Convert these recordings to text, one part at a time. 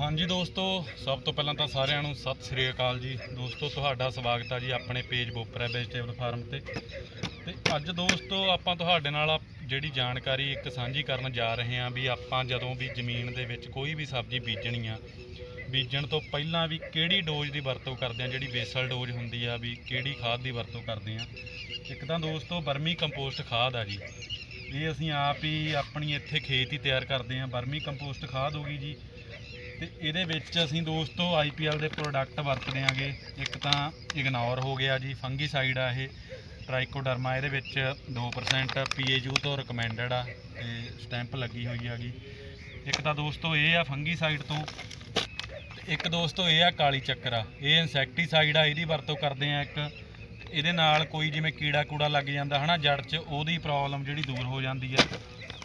ਹਾਂਜੀ ਦੋਸਤੋ, ਸਭ ਤੋਂ ਪਹਿਲਾਂ ਤਾਂ ਸਾਰਿਆਂ ਨੂੰ ਸਤਿ ਸ੍ਰੀ ਅਕਾਲ ਜੀ। ਦੋਸਤੋ, ਤੁਹਾਡਾ ਸਵਾਗਤ ਆ ਜੀ ਆਪਣੇ ਪੇਜ ਬੋਪਰਾ ਵੈਜੀਟੇਬਲ ਫਾਰਮ ਤੇ। ਤੇ ਅੱਜ ਦੋਸਤੋ, ਆਪਾਂ ਤੁਹਾਡੇ ਨਾਲ ਜਿਹੜੀ ਜਾਣਕਾਰੀ ਇੱਕ ਸਾਂਝੀ ਕਰਨ ਜਾ ਰਹੇ ਹਾਂ ਵੀ ਆਪਾਂ ਜਦੋਂ ਵੀ ਜ਼ਮੀਨ ਦੇ ਵਿੱਚ ਕੋਈ ਵੀ ਸਬਜ਼ੀ ਬੀਜਣੀ ਆ, ਬੀਜਣ ਤੋਂ ਪਹਿਲਾਂ ਵੀ ਕਿਹੜੀ ਡੋਜ਼ ਦੀ ਵਰਤੋਂ ਕਰਦੇ ਆ, ਜਿਹੜੀ ਬੇਸਲ ਡੋਜ਼ ਹੁੰਦੀ ਆ, ਵੀ ਕਿਹੜੀ ਖਾਦ ਦੀ ਵਰਤੋਂ ਕਰਦੇ ਆ। ਇੱਕ ਤਾਂ ਦੋਸਤੋ ਬਰਮੀ ਕੰਪੋਸਟ ਖਾਦ ਆ ਜੀ। ਇਹ ਅਸੀਂ ਆਪ ਹੀ ਆਪਣੀ ਇੱਥੇ ਖੇਤ ਹੀ ਤਿਆਰ ਕਰਦੇ ਆ। ਬਰਮੀ ਕੰਪੋਸਟ ਖਾਦ ਹੋ ਗਈ ਜੀ। ਤੇ ਇਹਦੇ ਵਿੱਚ ਅਸੀਂ ਦੋਸਤੋ ਆਈਪੀਐਲ ਦੇ ਪ੍ਰੋਡਕਟ ਵਰਤਦੇ ਆਂਗੇ। ਇੱਕ ਤਾਂ ਇਗਨੋਰ ਹੋ ਗਿਆ ਜੀ ਫੰਗੀਸਾਈਡ ਆ ਇਹ ਟ੍ਰਾਈਕੋਡਰਮਾ ਇਹਦੇ ਵਿੱਚ 2% ਪੀਏਯੂ ਤੋਂ ਰეკਮੈਂਡਡ ਆ ਤੇ ਸਟੈਂਪ ਲੱਗੀ ਹੋਈ ਹੈਗੀ ਇੱਕ ਤਾਂ ਦੋਸਤੋ ਇਹ ਆ ਫੰਗੀਸਾਈਡ ਤੋਂ ਇੱਕ ਦੋਸਤੋ ਇਹ ਆ ਕਾਲੀ ਚੱਕਰ ਆ। ਇਹ ਇਨਸੈਕਟੀਸਾਈਡ ਆ, ਇਹਦੀ ਵਰਤੋਂ ਕਰਦੇ ਆ ਇੱਕ। ਇਹਦੇ ਨਾਲ ਕੋਈ ਜਿਵੇਂ ਕੀੜਾ ਕੂੜਾ ਲੱਗ ਜਾਂਦਾ ਹਨਾ, ਜੜ 'ਚ, ਉਹਦੀ ਪ੍ਰੋਬਲਮ ਜਿਹੜੀ ਦੂਰ ਹੋ ਜਾਂਦੀ ਆ।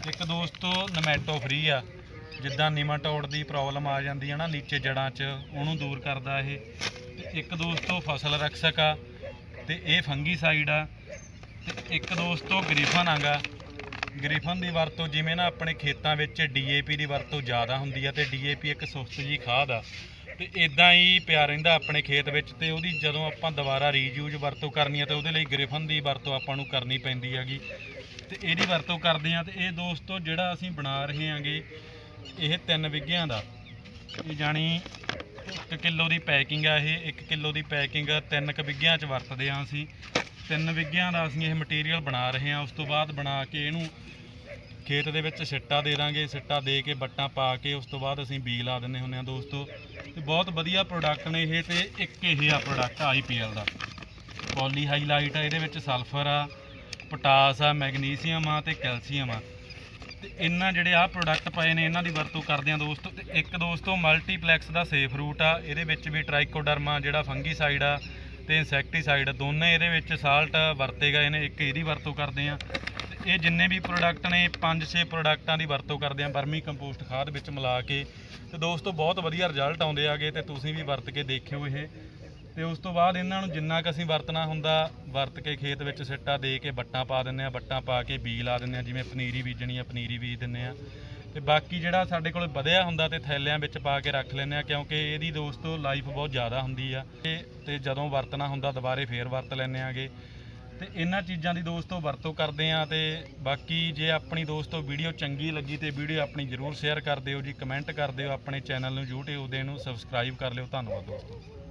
ਇੱਕ ਦੋਸਤੋ ਨਮੈਟੋ ਫ੍ਰੀ ਆ। ਜਿੱਦਾਂ ਨਿਮਾਟੋਡ ਦੀ ਪ੍ਰੋਬਲਮ ਆ ਜਾਂਦੀ ਹੈ ਨਾ, ਨੀਚੇ ਜੜਾਂ 'ਚ, ਉਹਨੂੰ ਦੂਰ ਕਰਦਾ ਇਹ। ਤੇ ਇੱਕ ਦੋਸਤੋ ਫਸਲ ਰਕਸ਼ਕ ਆ, ਤੇ ਇਹ ਫੰਗੀਸਾਈਡ ਆ। ਤੇ ਇੱਕ ਦੋਸਤੋ ਗ੍ਰਿਫਨ ਆਗਾ ਗ੍ਰਿਫਨ ਦੀ ਵਰਤੋਂ ਜਿਵੇਂ ਨਾ ਆਪਣੇ ਖੇਤਾਂ ਵਿੱਚ ਡੀਏਪੀ ਦੀ ਵਰਤੋਂ ਜ਼ਿਆਦਾ ਹੁੰਦੀ ਆ, ਤੇ ਡੀਏਪੀ ਇੱਕ ਸੁਸਤ ਜੀ ਖਾਦ ਆ। ਤੇ ਇਦਾਂ ਹੀ ਪਿਆ ਰਹਿੰਦਾ ਆਪਣੇ ਖੇਤ ਵਿੱਚ, ਤੇ ਉਹਦੀ ਜਦੋਂ ਆਪਾਂ ਦੁਬਾਰਾ ਰੀਯੂਜ਼ ਵਰਤੋਂ ਕਰਨੀ ਆ, ਤੇ ਉਹਦੇ ਲਈ ਗ੍ਰਿਫਨ ਦੀ ਵਰਤੋਂ ਆਪਾਂ ਨੂੰ ਕਰਨੀ ਪੈਂਦੀ ਹੈਗੀ। ਤੇ ਇਹਦੀ ਵਰਤੋਂ ਕਰਦੇ ਆ, ਤੇ ਇਹ ਦੋਸਤੋ ਜਿਹੜਾ ਅਸੀਂ ਬਣਾ ਰਹੇ ਹਾਂਗੇ ਇਹ 3 ਵਿਗਿਆਂ ਦਾ। ਇਹ ਜਾਣੀ 1 ਕਿਲੋ ਦੀ ਪੈਕਿੰਗ ਆ ਇਹ 1 ਕਿਲੋ ਦੀ ਪੈਕਿੰਗ 3 ਕ ਵਿਗਿਆਂ ਚ ਵਰਤਦੇ ਆ ਅਸੀਂ। 3 ਵਿਗਿਆਂ ਦਾ ਅਸੀਂ ਇਹ ਮਟੀਰੀਅਲ ਬਣਾ ਰਹੇ ਹਾਂ ਉਸ ਤੋਂ ਬਾਅਦ ਬਣਾ ਕੇ ਇਹਨੂੰ ਖੇਤ ਦੇ ਵਿੱਚ ਸਿੱਟਾ ਦੇ ਦਾਂਗੇ, ਸਿੱਟਾ ਦੇ ਕੇ ਬੱਟਾਂ ਪਾ ਕੇ, ਉਸ ਤੋਂ ਬਾਅਦ ਅਸੀਂ ਬੀ ਲਾ ਦਿੰਦੇ ਹੁੰਦੇ ਆ ਦੋਸਤੋ। ਤੇ ਬਹੁਤ ਵਧੀਆ ਪ੍ਰੋਡਕਟ ਨੇ ਇਹ ਤੇ ਇੱਕ ਇਹ ਆ ਪ੍ਰੋਡਕਟ ਆਈਪੀਐਲ ਦਾ। ਪੋਲੀ ਹਾਈਲਾਈਟ ਆ, ਇਹਦੇ ਵਿੱਚ ਸਲਫਰ ਆ, ਪੋਟਾਸ ਆ, ਮੈਗਨੀਸੀਅਮ ਆ ਤੇ ਕੈਲਸ਼ੀਅਮ ਆ। ਤੇ ਇਹਨਾਂ ਜਿਹੜੇ ਆ ਪ੍ਰੋਡਕਟ ਪਏ ਨੇ, ਇਹਨਾਂ ਦੀ ਵਰਤੋਂ ਕਰਦੇ ਆ ਦੋਸਤੋ। ਤੇ ਇੱਕ ਦੋਸਤੋ ਮਲਟੀਪਲੈਕਸ ਦਾ ਸੇਫ ਰੂਟ ਆ। ਇਹਦੇ ਵਿੱਚ ਵੀ ਟ੍ਰਾਈਕੋਡਰਮਾ ਜਿਹੜਾ ਫੰਗੀਸਾਈਡ ਆ ਤੇ ਇਨਸੈਕਟੀਸਾਈਡ ਦੋਨੇ ਇਹਦੇ ਵਿੱਚ ਸਾਲਟ ਵਰਤੇ ਗਏ ਨੇ। ਇੱਕ ਇਹਦੀ ਵਰਤੋਂ ਕਰਦੇ ਆ ਤੇ ਇਹ ਜਿੰਨੇ ਵੀ ਪ੍ਰੋਡਕਟ ਨੇ 5-6 ਪ੍ਰੋਡਕਟਾਂ ਦੀ ਵਰਤੋਂ ਕਰਦੇ ਆ ਬਰਮੀ ਕੰਪੋਸਟ ਖਾਦ ਵਿੱਚ ਮਿਲਾ ਕੇ। ਤੇ ਦੋਸਤੋ, ਬਹੁਤ ਵਧੀਆ ਰਿਜ਼ਲਟ ਆਉਂਦੇ ਆਗੇ ਤੇ ਤੁਸੀਂ ਵੀ ਵਰਤ ਕੇ ਦੇਖਿਓ ਇਹ। ਤੇ ਉਸ ਤੋਂ ਬਾਅਦ ਇਹਨਾਂ ਨੂੰ ਜਿੰਨਾ ਕੁ ਅਸੀਂ ਵਰਤਣਾ ਹੁੰਦਾ, ਵਰਤ ਕੇ ਖੇਤ ਵਿੱਚ ਸਿੱਟਾ ਦੇ ਕੇ ਬੱਟਾਂ ਪਾ ਦਿੰਦੇ ਆ ਬੱਟਾਂ ਪਾ ਕੇ ਬੀਜ ਲਾ ਦਿੰਦੇ ਆ ਜਿਵੇਂ ਪਨੀਰੀ ਬੀਜਣੀ ਆ, ਪਨੀਰੀ ਬੀਜ ਦਿੰਦੇ ਆ ਤੇ ਬਾਕੀ ਜਿਹੜਾ ਸਾਡੇ ਕੋਲ ਵਧਿਆ ਹੁੰਦਾ ਤੇ ਥੈਲਿਆਂ ਵਿੱਚ ਪਾ ਕੇ ਰੱਖ ਲੈਂਦੇ ਆ ਕਿਉਂਕਿ ਇਹਦੀ ਦੋਸਤੋ ਲਾਈਫ ਬਹੁਤ ਜ਼ਿਆਦਾ ਹੁੰਦੀ ਆ। ਤੇ ਤੇ ਜਦੋਂ ਵਰਤਣਾ ਹੁੰਦਾ, ਦੁਬਾਰੇ ਫੇਰ ਵਰਤ ਲੈਂਦੇ ਆਗੇ ਤੇ ਇਹਨਾਂ ਚੀਜ਼ਾਂ ਦੀ ਦੋਸਤੋ ਵਰਤੋਂ ਕਰਦੇ ਆ ਤੇ ਬਾਕੀ ਜੇ ਆਪਣੀ ਦੋਸਤੋ ਵੀਡੀਓ ਚੰਗੀ ਲੱਗੀ ਤੇ ਵੀਡੀਓ ਆਪਣੀ ਜਰੂਰ ਸ਼ੇਅਰ ਕਰ ਦਿਓ ਜੀ ਕਮੈਂਟ ਕਰ ਦਿਓ, ਆਪਣੇ ਚੈਨਲ ਨੂੰ YouTube ਦੇ ਨੂੰ ਸਬਸਕ੍ਰਾਈਬ ਕਰ ਲਿਓ। ਧੰਨਵਾਦ ਦੋਸਤੋ।